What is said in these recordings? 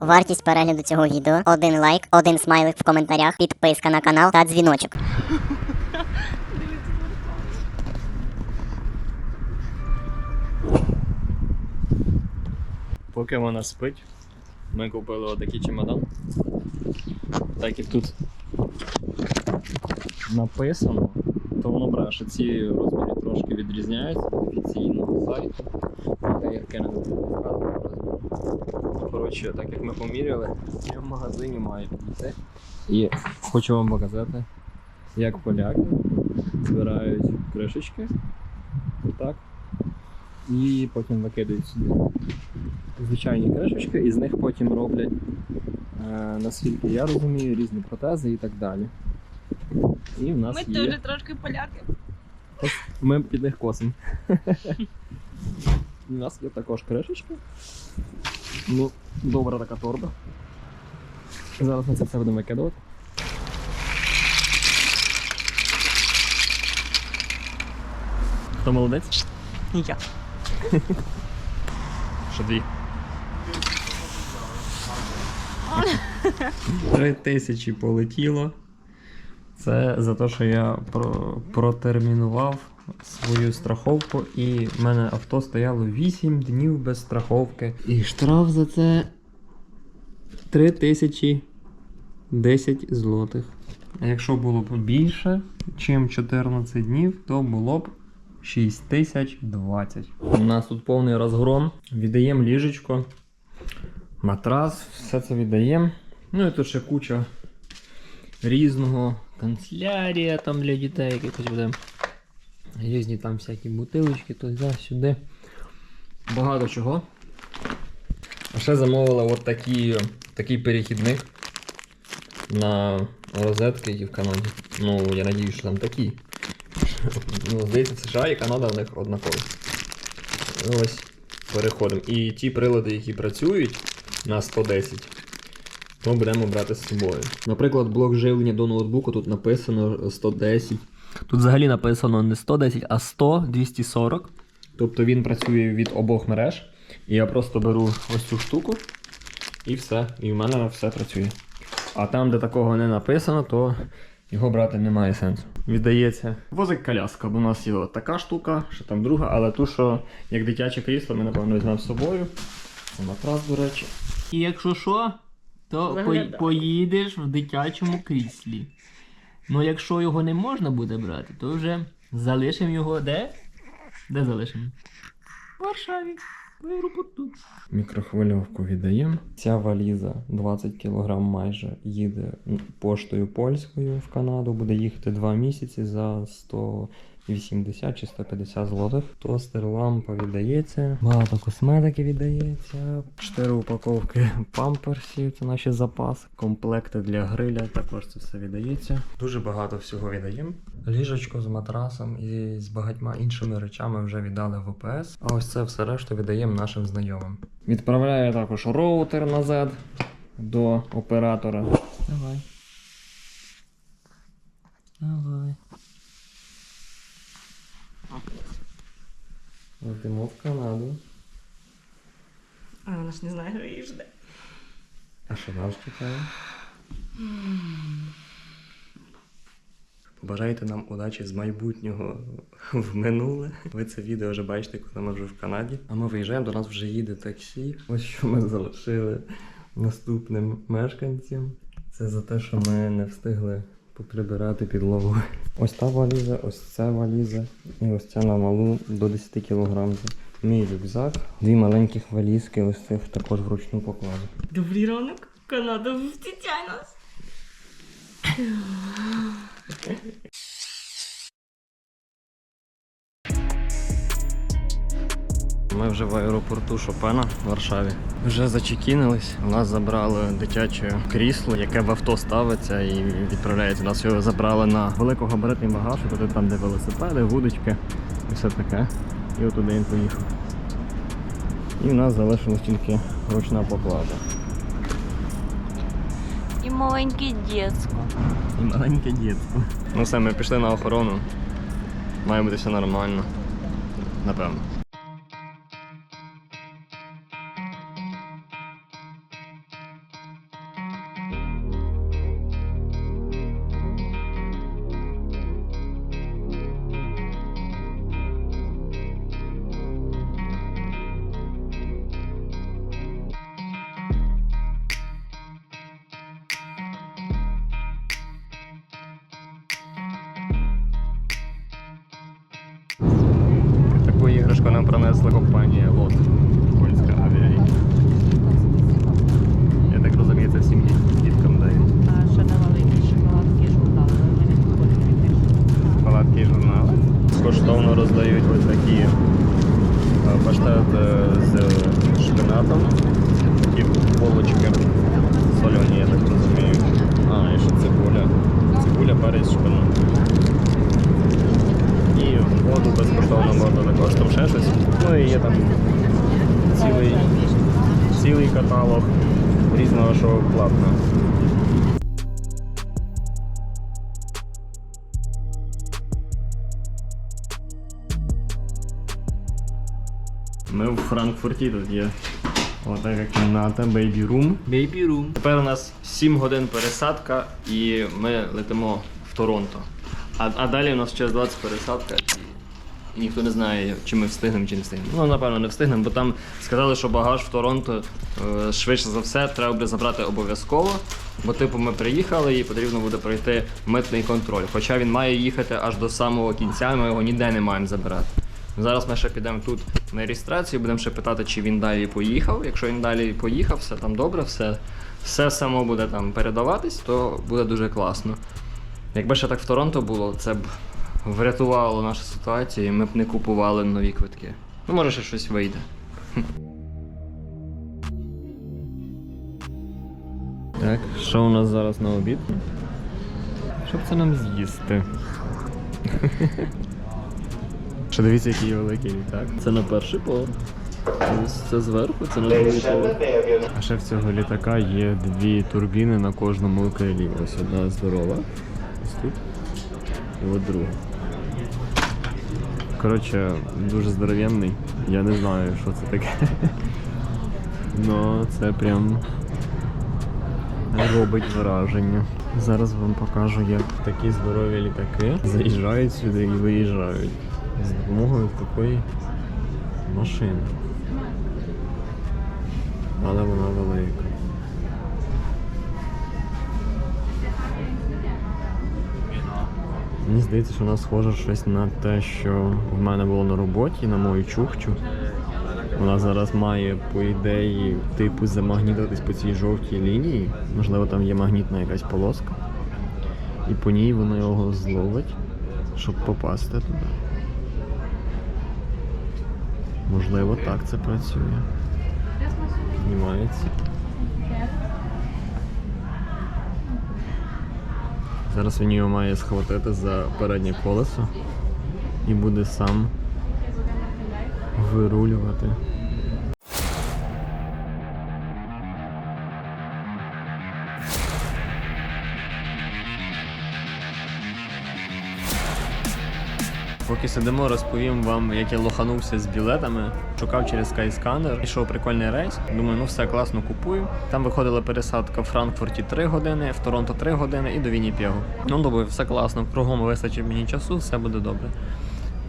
Вартість перегляду цього відео один лайк, один смайлик в коментарях, підписка на канал та дзвіночок. Поки вона спить, ми купили отакий чемодан. Так як тут написано, то воно бреше. Ці розміри трошки відрізняються від офіційного сайту. Та яке не Коротше, так як ми поміряли, я в магазині маю підійти. І хочу вам показати, як поляки збирають кришечки. Отак. І потім викидають сюди звичайні кришечки, і з них потім роблять, е, наскільки я розумію, різні протези і так далі. І в нас Ми є. теж трошки поляки. Ми під них косимо. У нас є також кришечки. Ну, добра така торба. Зараз ми це все будемо викидувати. Хто молодець? Я. Що дві? Три тисячі полетіло. Це за те, що я про- протермінував свою страховку, і в мене авто стояло 8 днів без страховки. І штраф за це 3 тисячі 10 злотих. А якщо було б більше, ніж 14 днів, то було б 6020. У нас тут повний розгром. Віддаємо ліжечко, матрас, все це віддаємо. Ну і тут ще куча різного канцелярія там для дітей якихось буде. Різні там всякі бутилочки, туди, сюди. Багато чого. А ще замовила от такі, такий перехідник на розетки, які в Канаді. Ну, я надіюсь, що там такі. Ну, здається, США і Канада в них однакові. Ось переходимо. І ті прилади, які працюють на 110, то будемо брати з собою. Наприклад, блок живлення до ноутбуку тут написано 110. Тут взагалі написано не 110, а 100 240. Тобто він працює від обох мереж. І я просто беру ось цю штуку і все. І в мене все працює. А там, де такого не написано, то його брати немає сенсу. Віддається возик коляска, бо у нас є така штука, що там друга, але ту, що як дитяче крісло, ми напевно візьмемо з собою. Матрас, до речі. І якщо що, то Виглядає. поїдеш в дитячому кріслі. Ну якщо його не можна буде брати, то вже залишимо його де? Де залишимо? В Варшаві. В аеропорту. Мікрохвильовку віддаємо. Ця валіза 20 кг майже їде поштою польською в Канаду. Буде їхати 2 місяці за 180 чи 150 злотих. Тостер лампа віддається. Багато косметики віддається. 4 упаковки памперсів, це наші запаси. Комплекти для гриля, також це все віддається. Дуже багато всього віддаємо. Ліжечко з матрасом і з багатьма іншими речами вже віддали в ОПС. А ось це все решту віддаємо нашим знайомим. Відправляю також роутер назад до оператора. Давай. Давай. Летимо в Канаду. А вона ж не знає, що її жде. А що нас чекає? Побажайте нам удачі з майбутнього в минуле. Ви це відео вже бачите, коли ми вже в Канаді. А ми виїжджаємо, до нас вже їде таксі. Ось що ми залишили наступним мешканцям. Це за те, що ми не встигли поприбирати підлогу. Ось та валіза, ось ця валіза і ось ця на малу до 10 кг. Мій рюкзак, дві маленьких валізки, ось цих також вручну покладу. Добрий ранок. Канада зустрічай нас. Ми вже в аеропорту Шопена в Варшаві. Вже зачекінились. У нас забрали дитяче крісло, яке в авто ставиться і відправляється. Нас його забрали на великогабаритний багаж, туди там, де велосипеди, вудочки і все таке. І отуди він поїхав. І в нас залишилась тільки ручна поклада. І маленьке дітсько. І маленьке дітство. Ну все, ми пішли на охорону. Має бути все нормально. Напевно. Посилочку нам принесла компанія Лот. Польська авіалінія. Я так розумію, це всім діткам дають. А ще давали якісь шоколадки і журнали, але ми не підходимо. Палатки і журнали. Коштовно роздають ось такі паштет е, з шпинатом. Такі полочки сольоні, я так розумію. А, і ще цибуля. Цибуля, перець, шпинат. Воду безкоштовно можна також там ще щось. Ну і є там цілий, цілий каталог різного, що платно. Ми в Франкфурті тут є. Отака кімната, Baby Room. Baby Room. Тепер у нас 7 годин пересадка і ми летимо в Торонто. А, а далі у нас через 20 пересадка. Ніхто не знає, чи ми встигнемо, чи не встигнемо. Ну, напевно, не встигнемо, бо там сказали, що багаж в Торонто е, швидше за все треба буде забрати обов'язково. Бо, типу, ми приїхали і потрібно буде пройти митний контроль. Хоча він має їхати аж до самого кінця, ми його ніде не маємо забирати. Зараз ми ще підемо тут на реєстрацію, будемо ще питати, чи він далі поїхав. Якщо він далі поїхав, все там добре, все, все само буде там передаватись, то буде дуже класно. Якби ще так в Торонто було, це б врятувало нашу ситуацію, і ми б не купували нові квитки. Ну, може, ще щось вийде. Так, що у нас зараз на обід? Що б це нам з'їсти? Ще дивіться, який великий літак. Це на перший поверх. Це зверху, це на другий поверх. А ще в цього літака є дві турбіни на кожному крилі. Ось одна здорова. Ось тут. І от друга. Коротше, дуже здоровенний. Я не знаю, що це таке. Ну, це прям робить враження. Зараз вам покажу, як такі здорові літаки заїжджають сюди і виїжджають з допомогою такої машини. Але вона велика. Мені здається, що вона схожа щось на те, що в мене було на роботі, на мою чухчу. Вона зараз має, по ідеї, типу замагнітитись по цій жовтій лінії. Можливо, там є магнітна якась полоска. І по ній вона його зловить, щоб попасти туди. Можливо, так це працює. Піднімається. Зараз він його має схватити за переднє колесо і буде сам вирулювати. Поки сидимо, розповім вам, як я лоханувся з білетами. Шукав через Skyscanner. Пішов прикольний рейс. Думаю, ну все класно купую. Там виходила пересадка в Франкфурті 3 години, в Торонто 3 години і до Вінніпегу. Ну, думаю, все класно, кругом вистачить мені часу, все буде добре.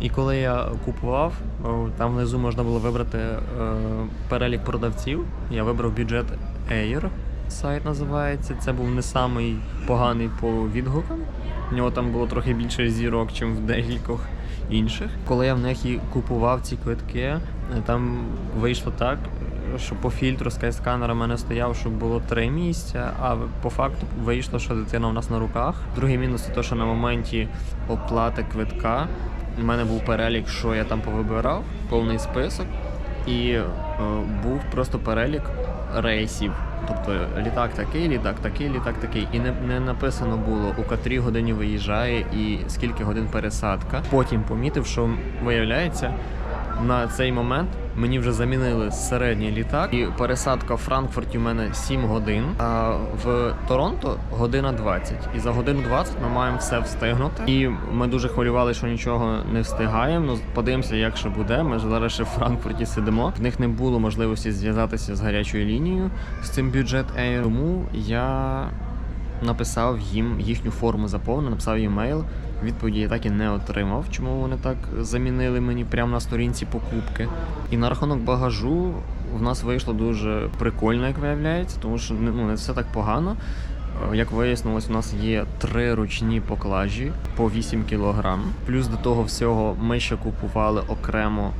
І коли я купував, там внизу можна було вибрати е, перелік продавців. Я вибрав бюджет Air, сайт називається. Це був не самий поганий по відгукам. У нього там було трохи більше зірок, ніж в декількох інших. Коли я в них і купував ці квитки, е, там вийшло так, що по фільтру скайсканера мене стояв, щоб було три місця, а по факту вийшло, що дитина у нас на руках. Другий мінус це те, що на моменті оплати квитка у мене був перелік, що я там повибирав, повний список, і був просто перелік рейсів. Тобто літак такий, літак такий, літак такий. І не, не написано було, у котрій годині виїжджає і скільки годин пересадка. Потім помітив, що виявляється, на цей момент мені вже замінили середній літак, і пересадка в Франкфурті в мене 7 годин, а в Торонто година 20. І за годину 20 ми маємо все встигнути. І ми дуже хвилювали, що нічого не встигаємо. Ну подивимося, як ще буде. Ми ж зараз ще в Франкфурті сидимо. В них не було можливості зв'язатися з гарячою лінією з цим бюджет Air. Тому я написав їм їхню форму заповнив, написав їм мейл. Відповіді я так і не отримав, чому вони так замінили мені прямо на сторінці покупки. І на рахунок багажу в нас вийшло дуже прикольно, як виявляється, тому що ну, не все так погано. Е, Як вияснилось, у нас є три ручні поклажі по 8 кг. Плюс до того всього ми ще купували окремо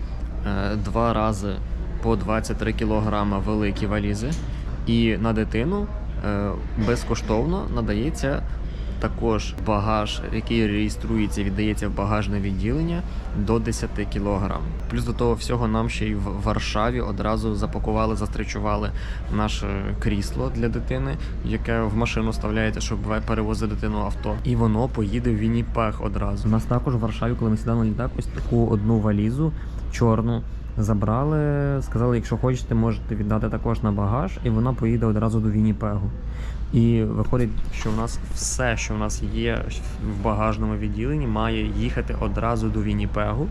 е, два рази по 23 кілограма великі валізи, і на дитину е, безкоштовно надається також багаж, який реєструється віддається в багажне відділення до 10 кг. Плюс до того всього нам ще й в Варшаві одразу запакували, застречували наше крісло для дитини, яке в машину вставляється, щоб перевозити дитину авто. І воно поїде в Вінніпех одразу. У нас також в Варшаві, коли ми сідали на літак, ось таку одну валізу чорну. Забрали, сказали, якщо хочете, можете віддати також на багаж, і вона поїде одразу до Вінніпегу. І виходить, що в нас все, що в нас є в багажному відділенні, має їхати одразу до Вінніпегу.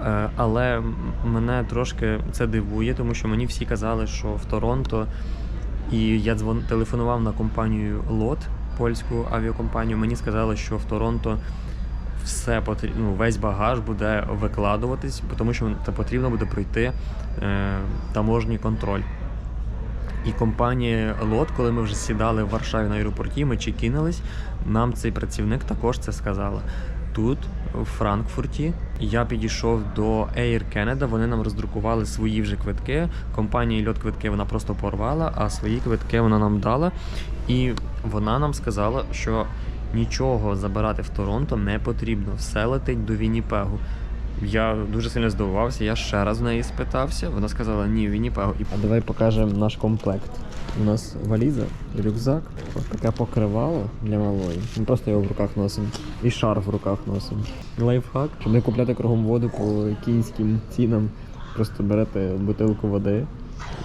Е, Але мене трошки це дивує, тому що мені всі казали, що в Торонто, і я дзвон, телефонував на компанію LOT, польську авіакомпанію. Мені сказали, що в Торонто все потрібно, ну, весь багаж буде викладуватись, тому що потрібно буде пройти е, таможній контроль. І компанія Лот, коли ми вже сідали в Варшаві на аеропорті, ми чекінились, нам цей працівник також це сказала. Тут, в Франкфурті, я підійшов до Air Canada, вони нам роздрукували свої вже квитки. Компанія Льот квитки вона просто порвала, а свої квитки вона нам дала. І вона нам сказала, що нічого забирати в Торонто не потрібно, все летить до Вінніпегу. Я дуже сильно здивувався, я ще раз в неї спитався. Вона сказала, ні, в Вінніпегу. А давай покажемо наш комплект. У нас валіза, рюкзак, таке покривало для малої. Ми просто його в руках носимо. І шарф в руках носимо. Лайфхак, щоб не купляти кругом воду по кінським цінам, просто берете бутилку води.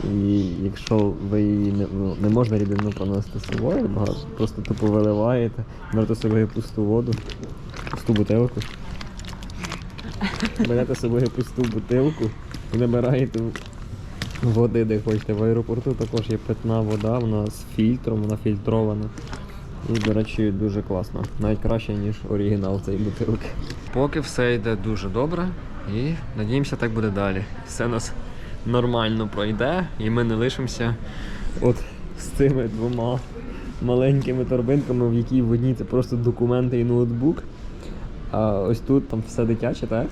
І якщо ви її не, ну, не можна рідину поносити з собою багато, просто тупо виливаєте, берете з собою пусту воду, пусту бутилку. Берете з собою пусту бутилку набираєте води, де хочете. В аеропорту також є питна вода, вона з фільтром, вона фільтрована. І, до речі, дуже класно. Навіть краще, ніж оригінал цієї бутилки. Поки все йде дуже добре, і надіємося, так буде далі. Все нас нормально пройде, і ми не лишимося от з цими двома маленькими торбинками, в якій в одній це просто документи і ноутбук. А ось тут там все дитяче, так?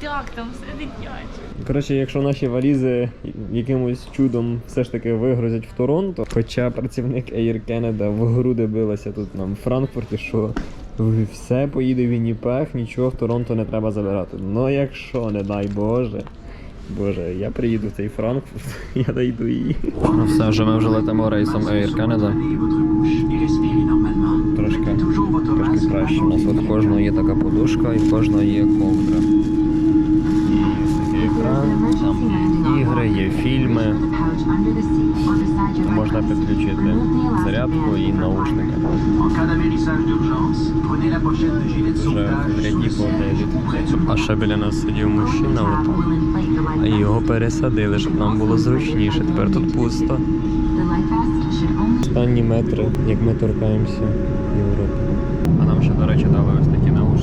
Так, там все дитяче. Коротше, якщо наші валізи якимось чудом все ж таки вигрузять в Торонто, хоча працівник Air Canada в груди билася тут нам в Франкфурті, що все поїде в Вінніпех, нічого в Торонто не треба забирати. Ну якщо, не дай Боже. Боже, я приїду в цей Франкфурт, я дойду її. Ну все, вже ми вже летимо рейсом Air Canada. Краще. У нас от кожного є така подушка і в кожного є ковдра. І такий екран, там ігри, є фільми. Можна підключити зарядку і наушники. Вже А ще біля нас сидів мужчина, а його пересадили, щоб нам було зручніше. Тепер тут пусто. Останні метри, як ми торкаємося Європи. А нам ще, до речі, дали ось такі наушники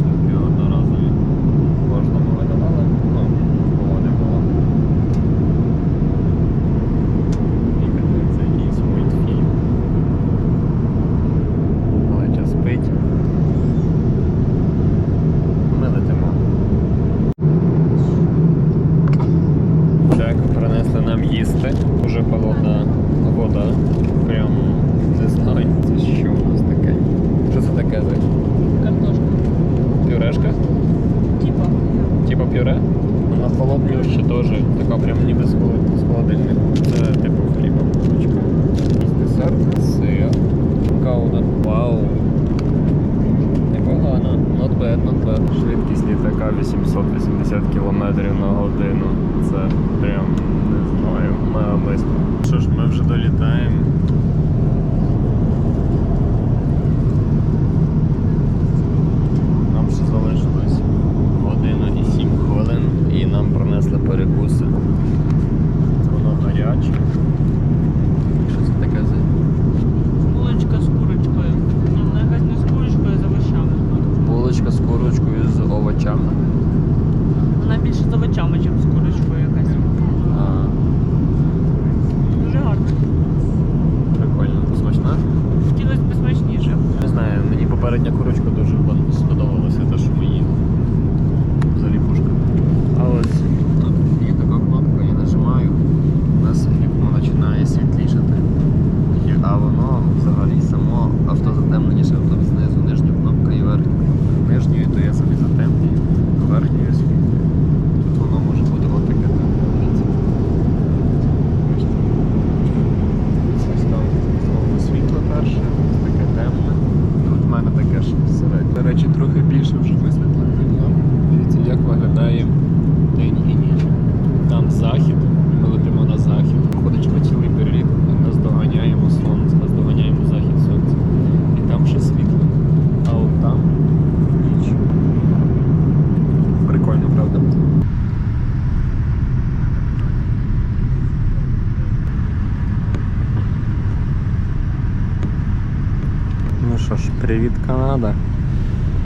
привіт Канада.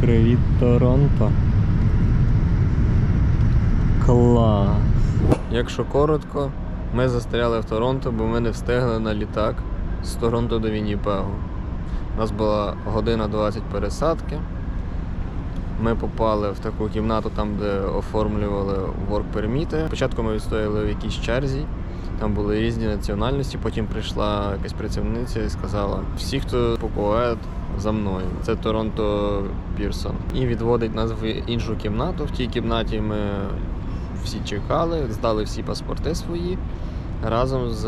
Привіт Торонто. Клас. Якщо коротко, ми застряли в Торонто, бо ми не встигли на літак з Торонто до Вінніпегу. У нас була година 20 пересадки. Ми попали в таку кімнату, там, де оформлювали work перміти. Спочатку ми відстояли в якійсь черзі, там були різні національності. Потім прийшла якась працівниця і сказала: всі, хто покоет, за мною. Це Торонто Пірсон. І відводить нас в іншу кімнату. В тій кімнаті ми всі чекали, здали всі паспорти свої разом з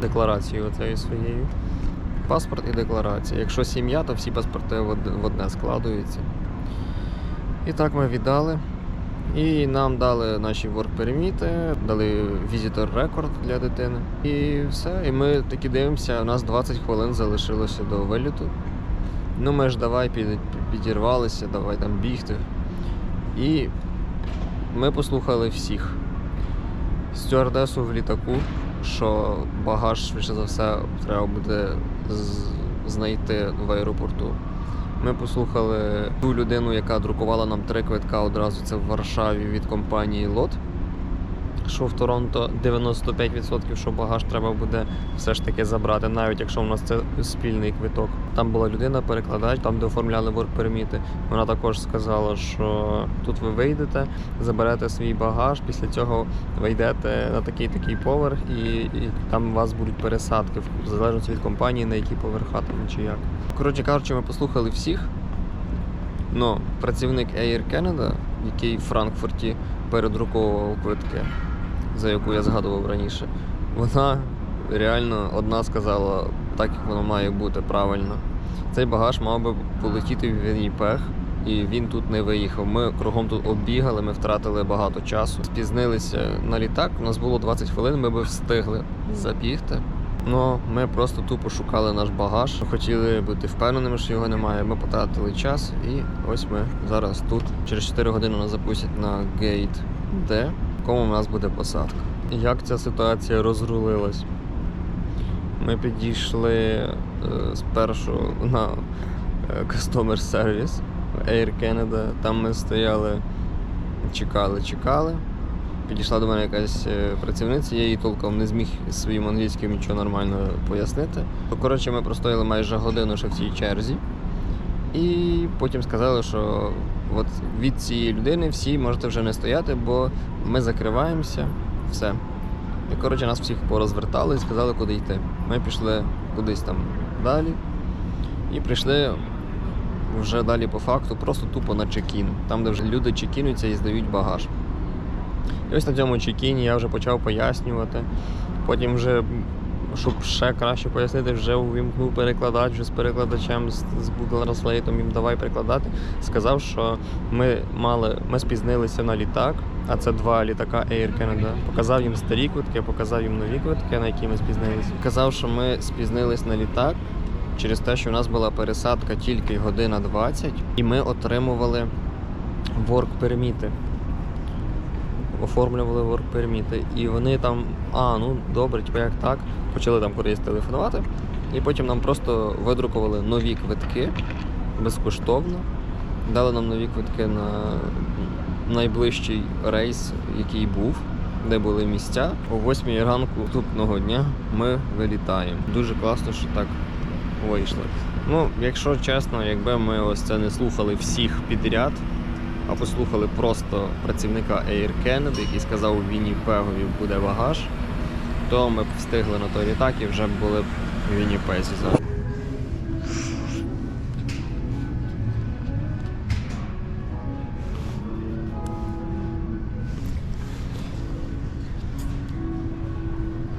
декларацією оцею своєю. Паспорт і декларація. Якщо сім'я, то всі паспорти в одне складуються. І так ми віддали. І нам дали наші work-перміти, дали record для дитини. І все. І ми таки дивимося, у нас 20 хвилин залишилося до виліту. Ну ми ж давай під, підірвалися, давай там бігти. І ми послухали всіх. Стюардесу в літаку, що багаж, швидше за все, треба буде знайти в аеропорту. Ми послухали ту людину, яка друкувала нам три квитка одразу. Це в Варшаві від компанії Лот. Що в Торонто 95%, що багаж треба буде все ж таки забрати, навіть якщо у нас це спільний квиток. Там була людина, перекладач, там де оформляли ворк-перміти. Вона також сказала, що тут ви вийдете, заберете свій багаж, після цього ви йдете на такий такий поверх, і, і там у вас будуть пересадки, в залежності від компанії, на які поверха чи як. Коротше кажучи, ми послухали всіх. Ну, працівник Air Canada, який в Франкфурті передруковував квитки, за яку я згадував раніше, вона реально одна сказала, так як воно має бути правильно. Цей багаж мав би полетіти в Вінніпег, і він тут не виїхав. Ми кругом тут оббігали, ми втратили багато часу. Спізнилися на літак. У нас було 20 хвилин, ми би встигли забігти. Ну, ми просто тупо шукали наш багаж. Хотіли бути впевненими, що його немає. Ми потратили час, і ось ми зараз тут. Через 4 години нас запустять на гейт Д, в якому у нас буде посадка. Як ця ситуація розрулилась? Ми підійшли е, спершу на е, customer service Air Canada. Там ми стояли, чекали, чекали. Підійшла до мене якась е, працівниця, я їй толком не зміг своїм англійським нічого нормально пояснити. Коротше, ми простояли майже годину ще в цій черзі. І потім сказали, що от від цієї людини всі можете вже не стояти, бо ми закриваємося. Все. І коротше нас всіх порозвертали і сказали, куди йти. Ми пішли кудись там далі і прийшли вже далі по факту, просто тупо на чекін. Там, де вже люди чекінуються і здають багаж. І ось на цьому чекіні я вже почав пояснювати. Потім вже, щоб ще краще пояснити, вже увімкнув перекладач вже з перекладачем, з, Google Translate, їм давай перекладати. Сказав, що ми мали, ми спізнилися на літак, а це два літака Air Canada. Показав їм старі квитки, показав їм нові квитки, на які ми спізнилися. Казав, що ми спізнились на літак через те, що у нас була пересадка тільки година 20, і ми отримували ворк-перміти оформлювали ворк-перміти. І вони там, а, ну добре, типу як так, почали там кудись телефонувати. І потім нам просто видрукували нові квитки безкоштовно. Дали нам нові квитки на найближчий рейс, який був, де були місця. О 8 ранку наступного дня ми вилітаємо. Дуже класно, що так вийшло. Ну, якщо чесно, якби ми ось це не слухали всіх підряд, а послухали просто працівника Air Canada, який сказав у Вінніпегові буде багаж, то ми б встигли на той літак і вже були б в Вінніпезі зараз.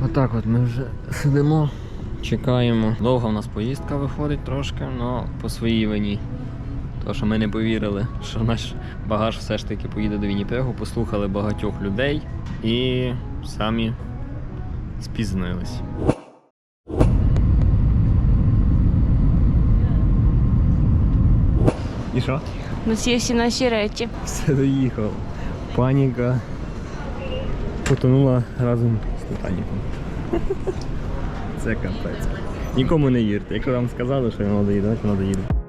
Отак от ми вже сидимо, чекаємо. Довга в нас поїздка виходить трошки, але по своїй вині. Тому що ми не повірили, що наш багаж все ж таки поїде до Вінніпегу, послухали багатьох людей і самі спізнились. І що? Носі всі наші речі. Все доїхав. Паніка потонула разом з Титаніком. Це капець. Нікому не вірте. Якщо вам сказали, що воно доїде, значить воно доїде.